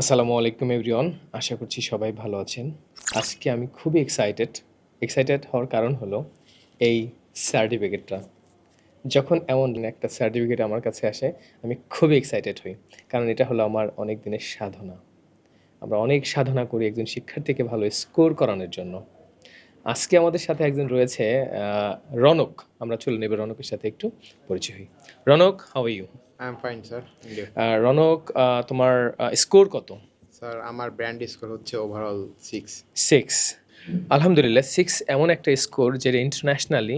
আসসালামু আলাইকুম এভরিওয়ান আশা করছি সবাই ভালো আছেন। আজকে আমি খুবই এক্সাইটেড এক্সাইটেড হওয়ার কারণ হলো এই সার্টিফিকেটটা যখন এমন একটা সার্টিফিকেট আমার কাছে আসে, আমি খুবই এক্সাইটেড হই। কারণ এটা হলো আমার অনেক দিনের সাধনা। আমরা অনেক সাধনা করি একজন শিক্ষার্থীকে ভালো স্কোর করানোর জন্য। আজকে আমাদের সাথে একজন রয়েছে রনক। আমরা চলে নেব রনকের সাথে একটু পরিচয় হই। Ronok how you I am fine sir Ronok তোমার স্কোর কত? স্যার আমার ব্র্যান্ড স্কোর হচ্ছে ওভারঅল সিক্স সিক্স আলহামদুলিল্লাহ সিক্স এমন একটা স্কোর যেটা ইন্টারন্যাশনালি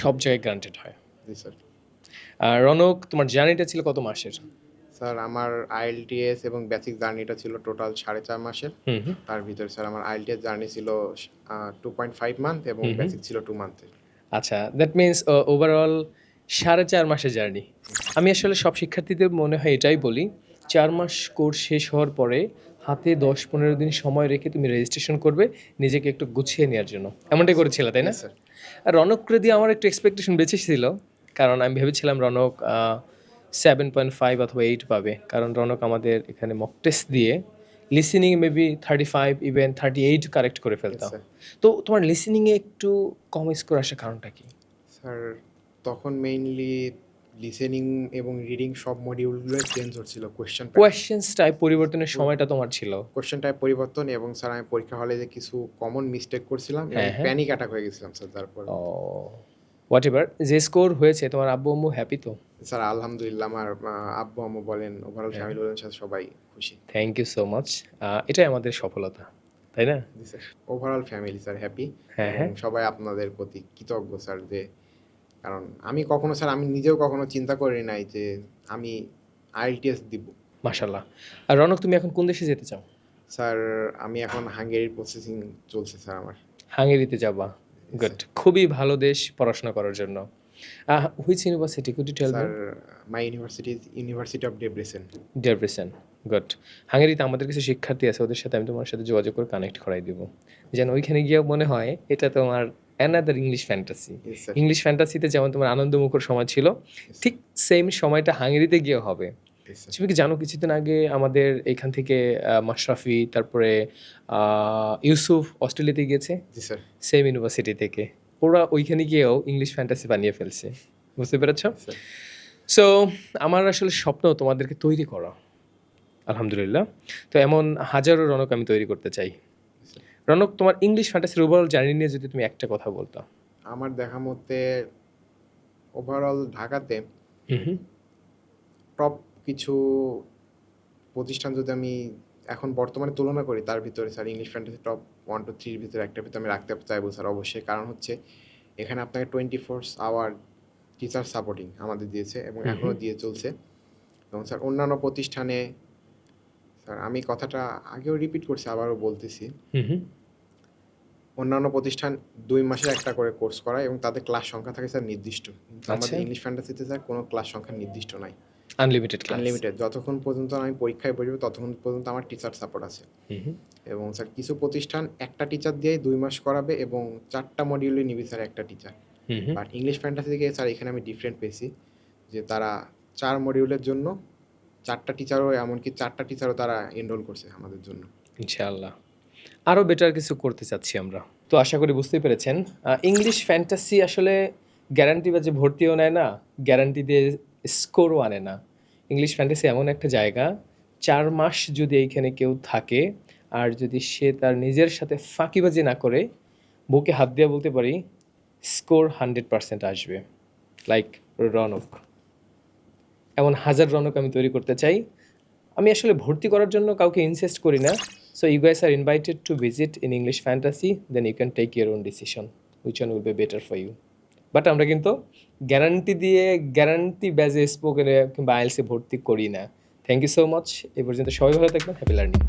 সব জায়গায় গ্রান্টেড হয়। জি স্যার রনক তোমার জার্নিটা ছিল কত মাসের? স্যার আমার আইএলটিএস এবং বেসিক জার্নিটা ছিল টোটাল সাড়ে চার মাসের। তার ভিতরে স্যার আমার আইএলটিএস জার্নি ছিল টু পয়েন্ট ফাইভ মান্থ এবং বেসিক ছিল টু মান্থের আচ্ছা দ্যাট মিনস ওভারঅল সাড়ে চার মাসের জার্নি। আমি আসলে সব শিক্ষার্থীদের মনে হয় এটাই বলি চার মাস কোর্স শেষ হওয়ার পরে হাতে দশ পনেরো দিন সময় রেখে তুমি রেজিস্ট্রেশন করবে নিজেকে একটু গুছিয়ে নেওয়ার জন্য। এমনটাই করেছিল তাই না? স্যার আর রনককে দিয়ে আমার একটু এক্সপেকটেশন বেশি ছিল কারণ আমি ভেবেছিলাম রনক সেভেন পয়েন্ট ফাইভ অথবা এইট পাবে। কারণ রনক আমাদের এখানে মক টেস্ট দিয়ে listening maybe thirty five even thirty eight correct করে ফেলতাম তো তোমার লিসেনিংয়ে একটু কম স্কোর আসার কারণটা কি? স্যার তখন মেইনলি লিসেনিং এবং রিডিং সব মডিউলগুলো চেঞ্জ হচ্ছিল কোয়েশ্চেন কোয়েশ্চেন্সটাই পরিবর্তনের সময়টা তোমার ছিল? কোয়েশ্চেন টাইপ পরিবর্তন এবং স্যার আমি পরীক্ষা হলে যে কিছু কমন মিস্টেক করছিলাম এবং। প্যানিক অ্যাটাক হয়ে গেছিলাম স্যার তারপর। হোয়াট এভার যে স্কোর হয়েছে তোমার আব্বু আম্মু হ্যাপি তো? স্যার আলহামদুলিল্লাহ আমার আব্বু আম্মু বলেন ওভারঅল। ফ্যামিলি বলেন স্যার সবাই খুশি। থ্যাংক ইউ সো মাচ এটাই আমাদের সফলতা তাই না? Sir overall family sir happy হ্যাঁ হ্যাঁ। সবাই আপনাদের প্রতি কৃতজ্ঞ স্যার যে কারণ আমি কখনো স্যার আমি নিজেও কখনো চিন্তা করি নাই যে আমি আইএলটিএস দিব। মাশাল্লাহ আর রনক তুমি এখন কোন দেশে যেতে চাও? স্যার আমি এখন হাঙ্গেরির প্রসেসিং চলছে স্যার আমার। হাঙ্গেরিতে যাবা। গুড খুবই ভালো দেশ পড়াশোনা করার জন্য। Which university could you tell sir my university university of Debrecen Debrecen good হাঙ্গেরিতে আমাদের কিছু শিক্ষার্থী আছে ওদের সাথে আমি তোমার সাথে যোগাযোগ করে কানেক্ট করাই দিব। যেন ওইখানে গিয়ে মনে হয় এটা তোমার অ্যানাদার ইংলিশ ফ্যান্টাসি ইংলিশ ফ্যান্টাসিতে যেমন তোমার আনন্দমুখর সময় ছিল ঠিক সেম সময়টা হাঙ্গেরিতে গিয়ে হবে। তুমি কি জানো কিছুদিন আগে আমাদের এখান থেকে মাশরাফি তারপরে ইউসুফ অস্ট্রেলিয়াতে গিয়েছে? সেম ইউনিভার্সিটি থেকে। ওরা ওইখানে গিয়েও ইংলিশ ফ্যান্টাসি বানিয়ে ফেলছে। বুঝতে পেরেছ? সো আমার আসলে স্বপ্ন তোমাদেরকে তৈরি করা। আলহামদুলিল্লাহ। তো এমন হাজারো রনক আমি তৈরি করতে চাই। রনক তোমার ইংলিশ ফ্যান্টাসির ওভারঅল জার্নি নিয়ে যদি তুমি একটা কথা বলতো। আমার দেখা মতে ওভারঅল ঢাকাতে টপ কিছু প্রতিষ্ঠান যদি আমি এখন বর্তমানে তুলনা করি তার ভিতরে sir English fantasy top one two থ্রির ভিতরে একটা ভিতরে আমি রাখতে চাইব স্যার অবশ্যই। কারণ হচ্ছে এখানে আপনাকে twenty four hour teacher supporting আমাদের দিয়েছে এবং এখনও দিয়ে চলছে। এবং স্যার অন্যান্য প্রতিষ্ঠানে স্যার আমি কথাটা আগেও রিপিট করছি আবারও বলতেছি। অন্যান্য প্রতিষ্ঠান দুই মাসের একটা করে কোর্স করায় এবং তাদের ক্লাস সংখ্যা থাকে স্যার নির্দিষ্ট। কিন্তু আমাদের আচ্ছা। ইংলিশ ফ্যান্টাসিতে স্যার কোনো ক্লাস সংখ্যা নির্দিষ্ট নাই। আনলিমিটেড আনলিমিটেড যতক্ষণ পর্যন্ত আমি পরীক্ষায় বসবো ততক্ষণ পর্যন্ত আমার টিচার সাপোর্ট আছে। এবং স্যার কিছু প্রতিষ্ঠান একটা টিচার দিয়ে দুই মাস করাবে এবং চারটা মডিউলে নিবি স্যার একটা টিচার বাট ইংলিশ ফ্যান্টাসি থেকে স্যার এখানে আমি ডিফারেন্ট পেয়েছি যে তারা চার মডিউলের জন্য চারটা টিচারও এমনকি চারটা টিচারও তারা এনরোল করছে আমাদের জন্য। ইনশাআল্লাহ। আরও বেটার কিছু করতে চাচ্ছি আমরা। তো আশা করি বুঝতেই পেরেছেন। ইংলিশ ফ্যান্টাসি আসলে গ্যারান্টি বা যে ভর্তিও নেয় না গ্যারান্টি দিয়ে স্কোরও আনে না। ইংলিশ ফ্যান্টাসি এমন একটা জায়গা, চার মাস যদি এইখানে কেউ থাকে, আর যদি সে তার নিজের সাথে ফাঁকিবাজি না করে বুকে হাত দিয়ে বলতে পারি স্কোর হান্ড্রেড পার্সেন্ট আসবে। লাইক রনক এমন হাজার রনক আমি তৈরি করতে চাই। আমি আসলে ভর্তি করার জন্য কাউকে ইনসেস্ট করি না। So you guys are invited to visit in English fantasy then you can take your own decision which one will be better for you but আমরা কিন্তু গ্যারান্টি দিয়ে গ্যারান্টি ব্যাজে স্পোকেনে কিংবা আইএলসে ভর্তি করি না। থ্যাংক ইউ সো মাচ এ পর্যন্ত সবাই ভালো থাকবেন। Happy learning